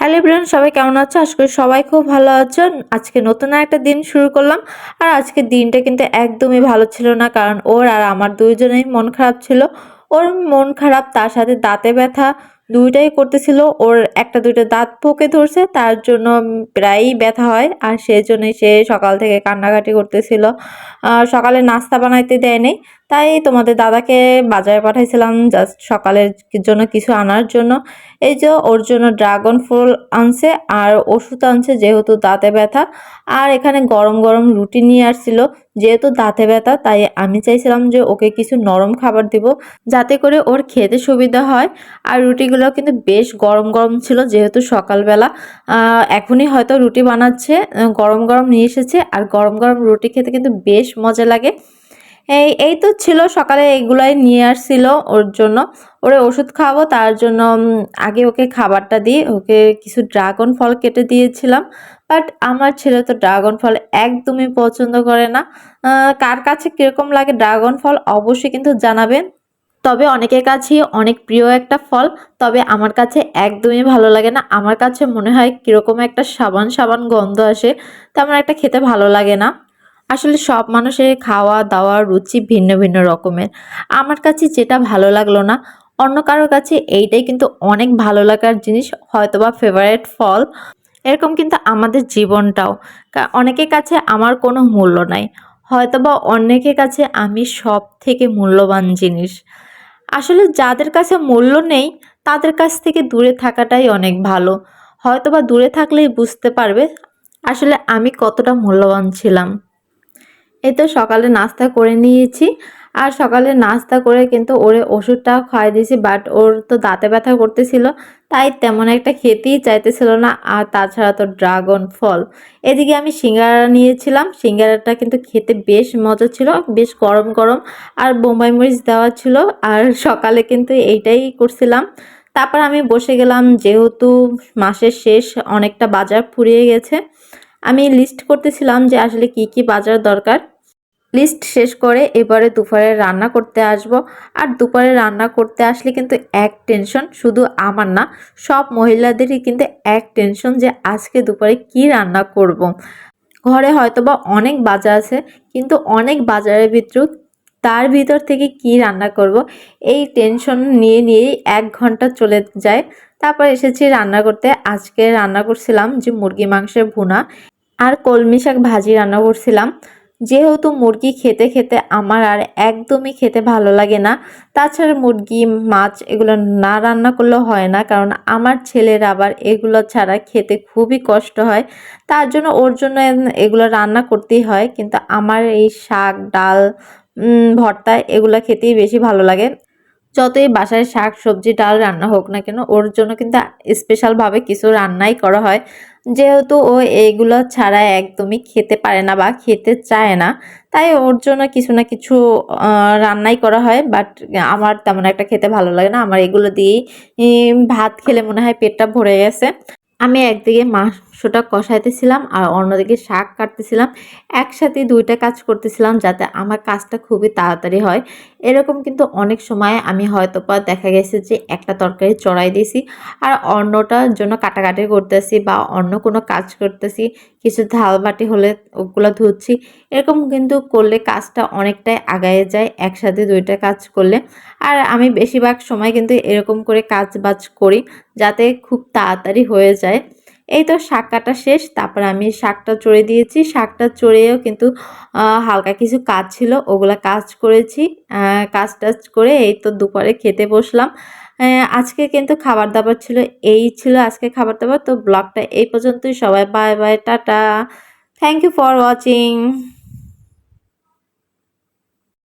Hello everyone, সবাই কেমন আছো? আশা করি সবাই খুব ভালো আছো। আজকে নতুন একটা দিন শুরু করলাম। আর আজকে দিনটা কিন্তু একদমই ভালো ছিল না, কারণ ওর আর আমার দুইজনেই মন খারাপ ছিল। ওর মন খারাপ, তার সাথে দাঁতে ব্যথা দুইটাই করতেছিল। ওর একটা দুইটা দাঁত পোকে ধরছে, তার জন্য প্রায়ই ব্যথা হয়। আর সেই জন্যই সে সকাল থেকে কান্নাকাটি করতেছিল। সকালে নাস্তা বানাইতে দেয়নি তাই তোমাদের দাদাকে বাজারে পাঠাইছিলাম জাস্ট সকালের জন্য কিছু আনার জন্য। এই যে ওর জন্য ড্রাগন ফল আনছে আর ওষুধ আনছে যেহেতু দাঁতে ব্যথা। আর এখানে গরম গরম রুটি নিয়ে আসছিল, যেহেতু দাঁতে ব্যথা, তাই আমি চাইছিলাম যে ওকে কিছু নরম খাবার দিব, যাতে করে ওর খেতে সুবিধা হয়। আর রুটিগুলো কিন্তু বেশ গরম গরম ছিল যেহেতু সকালবেলা। এখনই হয়তো রুটি বানাচ্ছে, গরম গরম নিয়ে এসেছে, আর গরম গরম রুটি খেতে কিন্তু বেশ মজা লাগে। এই এই তো ছিল সকালে এগুলাই নিয়ে আসছিল ওর জন্য। ওরে ওষুধ খাওয়াবো, তার জন্য আগে ওকে খাবারটা দিয়ে ওকে কিছু ড্রাগন ফল কেটে দিয়েছিলাম। বাট আমার ছেলে তো ড্রাগন ফল একদমই পছন্দ করে না। কার কাছে কীরকম লাগে ড্রাগন ফল অবশ্যই কিন্তু জানাবেন। তবে অনেকের কাছেই অনেক প্রিয় একটা ফল, তবে আমার কাছে একদমই ভালো লাগে না। আমার কাছে মনে হয় কীরকম একটা সাবান সাবান গন্ধ আসে, তেমন একটা খেতে ভালো লাগে না। আসলে সব মানুষের খাওয়া দাওয়া রুচি ভিন্ন ভিন্ন রকমের। আমার কাছে যেটা ভালো লাগল না, অন্য কারোর কাছে এইটাই কিন্তু অনেক ভালো লাগার জিনিস, হয়তোবা ফেভারেট ফল। এরকম কিন্তু আমাদের জীবনটাও। অনেকের কাছে আমার কোনো মূল্য নাই। হয়তোবা অনেকের কাছে আমি সব থেকে মূল্যবান জিনিস। আসলে যাদের কাছে মূল্য নেই, তাদের কাছ থেকে দূরে থাকাটাই অনেক ভালো। হয়তোবা দূরে থাকলেই বুঝতে পারবে আসলে আমি কতটা মূল্যবান ছিলাম। এই তো সকালে নাস্তা করে নিয়েছি। আর সকালে নাস্তা করে কিন্তু ওরে ওষুধটাও খাওয়াই দিয়েছি বাট ওর তো দাঁতে ব্যথা করতেছিল, তাই তেমন একটা খেতেই চাইতেছিল না, আর তাছাড়া তো ড্রাগন ফল। এদিকে আমি সিঙ্গারা নিয়েছিলাম, সিঙ্গারাটা কিন্তু খেতে বেশ মজা ছিল, বেশ গরম গরম, আর বোম্বাই মরিচ দেওয়া ছিল, আর সকালে কিন্তু এইটাই করছিলাম। তারপর আমি বসে গেলাম, যেহেতু মাসের শেষ অনেকটা বাজার ফুরিয়ে গেছে আমি লিস্ট করতেছিলাম যে আসলে কি কি বাজার দরকার। লিস্ট শেষ করে এবারে দুপুরে রান্না করতে আসব। আর দুপুরে রান্না করতে আসলে কিন্তু এক টেনশন শুধু আমার না, সব মহিলাদেরই কিন্তু এক টেনশন যে আজকে দুপুরে কি রান্না করব। ঘরে হয়তোবা অনেক বাজার আছে, কিন্তু অনেক বাজারের ভিতরেও তার ভিতর থেকে কি রান্না করব, এই টেনশন নিয়ে নিয়েই এক ঘণ্টা চলে যায়। তারপর এসেছি রান্না করতে। আজকে রান্না করছিলাম যে মুরগি মাংসের ভুনা। আর কলমি শাক ভাজি রান্না করছিলাম। যেহেতু মুরগি খেতে খেতে আমার আর একদমই খেতে ভালো লাগে না, তাছাড়া মুরগি, মাছ এগুলো না রান্না করলেও হয় না, কারণ আমার ছেলের আবার এগুলো ছাড়া খেতে খুবই কষ্ট হয়। তার জন্য ওর জন্য এগুলো রান্না করতেই হয়, কিন্তু আমার এই শাক, ডাল ভর্তা এগুলো খেতেই বেশি ভালো লাগে। যতই বাসায় শাক, সবজি, ডাল রান্না হোক না কেন, ওর জন্য কিন্তু স্পেশালভাবে কিছু রান্নাই করা হয়। যেহেতু ও এইগুলো ছাড়া একদমই খেতে পারে না বা খেতে চায় না, তাই ওর জন্য কিছু না কিছু রান্নাই করা হয়। বাট আমার তেমন একটা খেতে ভালো লাগে না। আমার এগুলো দিয়েই ভাত খেলে মনে হয় পেটটা ভরে গেছে। আমি একদিকে মাংসটা কষাইতেছিলাম আর অন্যদিকে শাক কাটতেছিলাম। একসাথে দুইটা কাজ করতেছিলাম যাতে আমার কাজটা খুবই তাড়াতাড়ি হয়। এরকম কিন্তু অনেক সময় আমি হয়তো বা দেখা গেছে যে একটা তরকারি চড়াই দিয়েছি আর অন্যটার জন্য কাটাকাটি করতেছি বা অন্য কোনো কাজ করতেছি, কিছু ধাল বাটি হলে ওগুলো ধুচ্ছি। এরকম কিন্তু করলে কাজটা অনেকটাই আগায় যায়, একসাথে দুইটা কাজ করলে। আর আমি বেশিরভাগ সময় কিন্তু এরকম করে কাজ বাজ করি যাতে খুব তাড়াতাড়ি হয়ে যায়। এই তো শাক কাটা শেষ, তারপর আমি শাকটা চড়ে দিয়েছি। শাকটা চড়েও কিন্তু হালকা কিছু কাজ ছিল, ওগুলা কাজ করেছি কাজ টাজ করে এই তো দুপুরে খেতে বসলাম। আজকে কিন্তু খাবার দাবার ছিল, এই ছিল আজকে খাবার দাবার তো ব্লগটা এই পর্যন্তই, সবাই bye bye tata. Thank you for watching